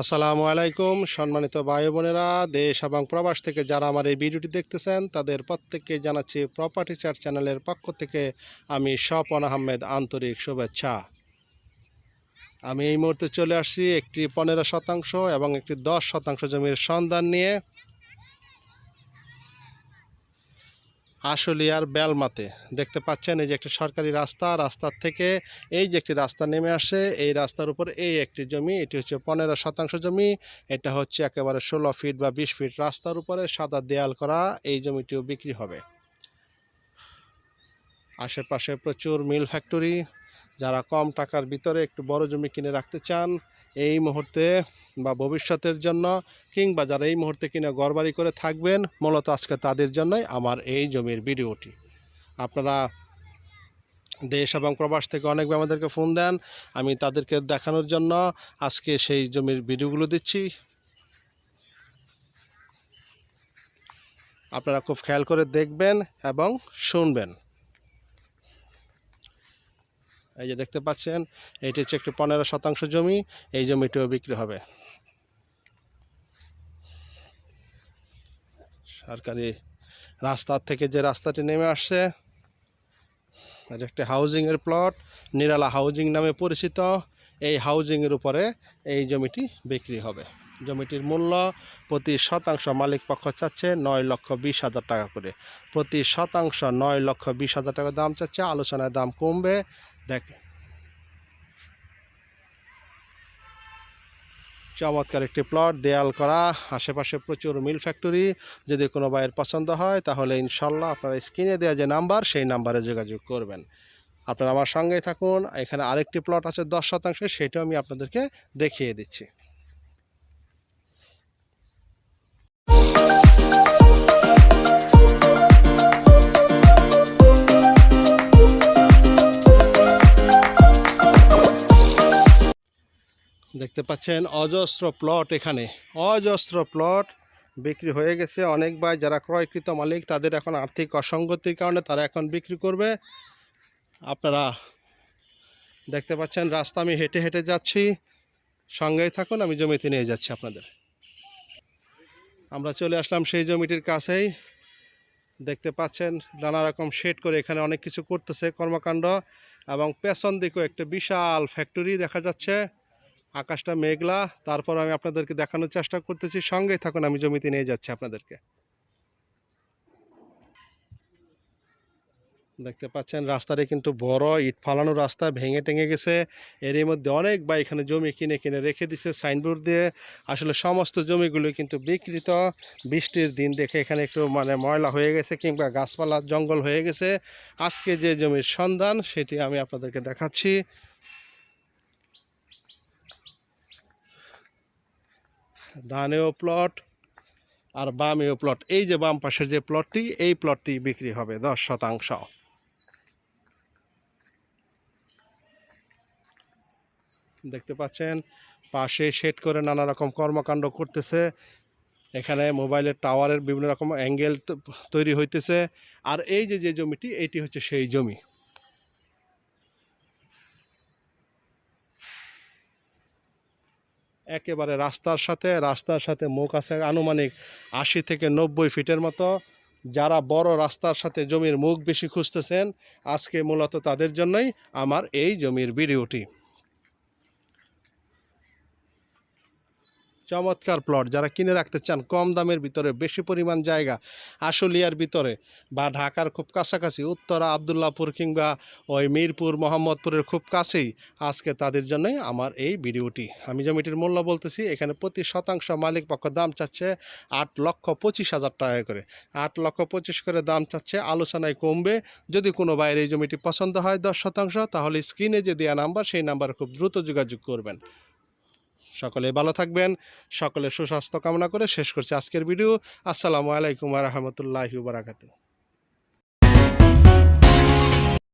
আসসালামু আলাইকুম, সম্মানিত ভাই বোনেরা, দেশ এবং প্রবাস থেকে যারা আমার এই ভিডিওটি দেখতেছেন, তাদের প্রত্যেককে জানাচ্ছি প্রপার্টি চার চ্যানেলের পক্ষ থেকে আমি স্বপন আহমেদ আন্তরিক শুভেচ্ছা। আমি এই মুহূর্তে চলে আসছি একটি পনেরো শতাংশ এবং একটি দশ শতাংশ জমির সন্ধান নিয়ে। আশুলিয়ার বেলমাতে। দেখতে পাচ্ছেন এই যে একটি সরকারি রাস্তা রাস্তার থেকে এই যে একটি রাস্তা নেমে আসে, এই রাস্তার উপর এই একটি জমি, এটি হচ্ছে পনেরো শতাংশ জমি, এটা হচ্ছে একেবারে ষোলো ফিট বা বিশ ফিট রাস্তার উপরে সাদা দেয়াল করা, এই জমিটিও বিক্রি হবে। আশেপাশে প্রচুর মিল ফ্যাক্টরি, যারা কম টাকার ভিতরে একটু বড় জমি কিনে রাখতে চান এই মুহূর্তে বা ভবিষ্যতের জন্য কিংবা যারা এই মুহূর্তে কিনে ঘরবাড়ি করে থাকবেন, মূলত আজকে তাদের জন্যই আমার এই জমির ভিডিওটি। আপনারা দেশ এবং প্রবাস থেকে অনেক আমাদেরকে ফোন দেন, আমি তাদেরকে দেখানোর জন্য আজকে সেই জমির ভিডিওগুলো দিচ্ছি। আপনারা খুব খেয়াল করে দেখবেন এবং শুনবেন। এই যে দেখতে পাচ্ছেন এটি হচ্ছে একটি পনেরো শতাংশ জমি, এই জমিটিও বিক্রি হবে। সরকারি রাস্তার থেকে যে রাস্তাটি নেমে আসছে, এটা একটি হাউজিংয়ের প্লট নিরালা হাউজিং নামে পরিচিত। এই হাউজিংয়ের উপরে এই জমিটি বিক্রি হবে। জমিটির মূল্য প্রতি শতাংশ মালিক পক্ষ চাচ্ছে নয় লক্ষ বিশ হাজার টাকা করে। প্রতি শতাংশ নয় লক্ষ বিশ হাজার টাকা দাম চাচ্ছে, আলোচনায় দাম কমবে। দেখে। চমৎকার একটি প্লট দেয়াল করা, আশেপাশে প্রচুর মিল ফ্যাক্টরি যদি কোনো বাইয়ের পছন্দ হয়, তাহলে ইনশাল্লাহ আপনারা স্ক্রিনে দেওয়া যে নাম্বার সেই নাম্বারে যোগাযোগ করবেন। আপনারা আমার সঙ্গেই থাকুন, এখানে আরেকটি প্লট আছে দশ শতাংশ, সেটাও আমি আপনাদেরকে দেখিয়ে দিচ্ছি। দেখতে পাচ্ছেন অজস্র প্লট এখানে। অজস্র প্লট বিক্রি হয়ে গেছে। অনেক ভাই যারা ক্রয়কৃত মালিক, তাদের এখন আর্থিক অসঙ্গতির কারণে তারা এখন বিক্রি করবে। আপনারা দেখতে পাচ্ছেন রাস্তা, আমি হেঁটে হেঁটে যাচ্ছি। সঙ্গেই থাকুন, আমি জমিতে নিয়ে যাচ্ছি আপনাদের। আমরা চলে আসলাম সেই জমিটির কাছেই। দেখতে পাচ্ছেন নানা রকম শেড করে এখানে অনেক কিছু করতেছে কর্মকাণ্ড এবং পেছন দিকেও একটা বিশাল ফ্যাক্টরি দেখা যাচ্ছে। আকাশটা মেঘলা, তারপর আমি আপনাদেরকে দেখানোর চেষ্টা করতেছি। সঙ্গেই থাকুন, আমি জমিতে নিয়ে যাচ্ছি আপনাদেরকে। দেখতে পাচ্ছেন, রাস্তাটি কিন্তু বড়, ইট ফালানো রাস্তা, ভেঙে টেঙে গেছে। এরই মধ্যে অনেক বা এখানে জমি কিনে কিনে রেখে দিছে, সাইনবোর্ড দিয়ে। আসলে সমস্ত জমিগুলো কিন্তু বিকৃত। বৃষ্টির দিন দেখে এখানে একটু মানে ময়লা হয়ে গেছে কিংবা গাছপালা জঙ্গল হয়ে গেছে। আজকে যে জমির সন্ধান, সেটি আমি আপনাদেরকে দেখাচ্ছি। ডানেও প্লট আর বামেও প্লট এই যে বাম পাশের যে প্লটটি এই প্লটটি বিক্রি হবে দশ শতাংশ। দেখতে পাচ্ছেন, পাশে সেট করে নানা রকম কর্মকাণ্ড করতেছে। এখানে মোবাইলের টাওয়ারের বিভিন্ন রকম অ্যাঙ্গেল তৈরি হইতেছে। আর এই যে যে জমিটি, এটি হচ্ছে সেই জমি। একেবারে রাস্তার সাথে রাস্তার সাথে মুখ আছে আনুমানিক আশি থেকে নব্বই ফিটের মতো। যারা বড় রাস্তার সাথে জমির মুখ বেশি খুঁজতেছেন, আজকে মূলত তাদের জন্যই আমার এই জমির ভিডিওটি। চমৎকার প্লট যারা কিনে রাখতে চান, কম দামের ভিতরে, বেশি পরিমাণ জায়গা, আশুলিয়ার ভিতরে বা ঢাকার খুব কাছাকাছি, উত্তরা আবদুল্লাপুর কিংবা ওই মিরপুর, মোহাম্মদপুরের খুব কাছেই আজকে তাদের জন্যই আমার এই ভিডিওটি। আমি জমিটির মূল্য বলতেছি, এখানে প্রতি শতাংশ মালিক পক্ষ দাম চাচ্ছে আট লক্ষ পঁচিশ হাজার টাকা করে। আট লক্ষ পঁচিশ করে দাম চাচ্ছে, আলোচনায় কমবে। যদি কোনো বাইরে এই জমিটি পছন্দ হয় দশ শতাংশ, তাহলে স্ক্রিনে যে দেওয়া নাম্বার সেই নাম্বারে খুব দ্রুত যোগাযোগ করবেন। সকলে ভালো থাকবেন, সকলে সুস্বাস্থ্য কামনা করে শেষ করছি আজকের ভিডিও। আসসালামু আলাইকুম রহমতুল্লাহি বারাকাতু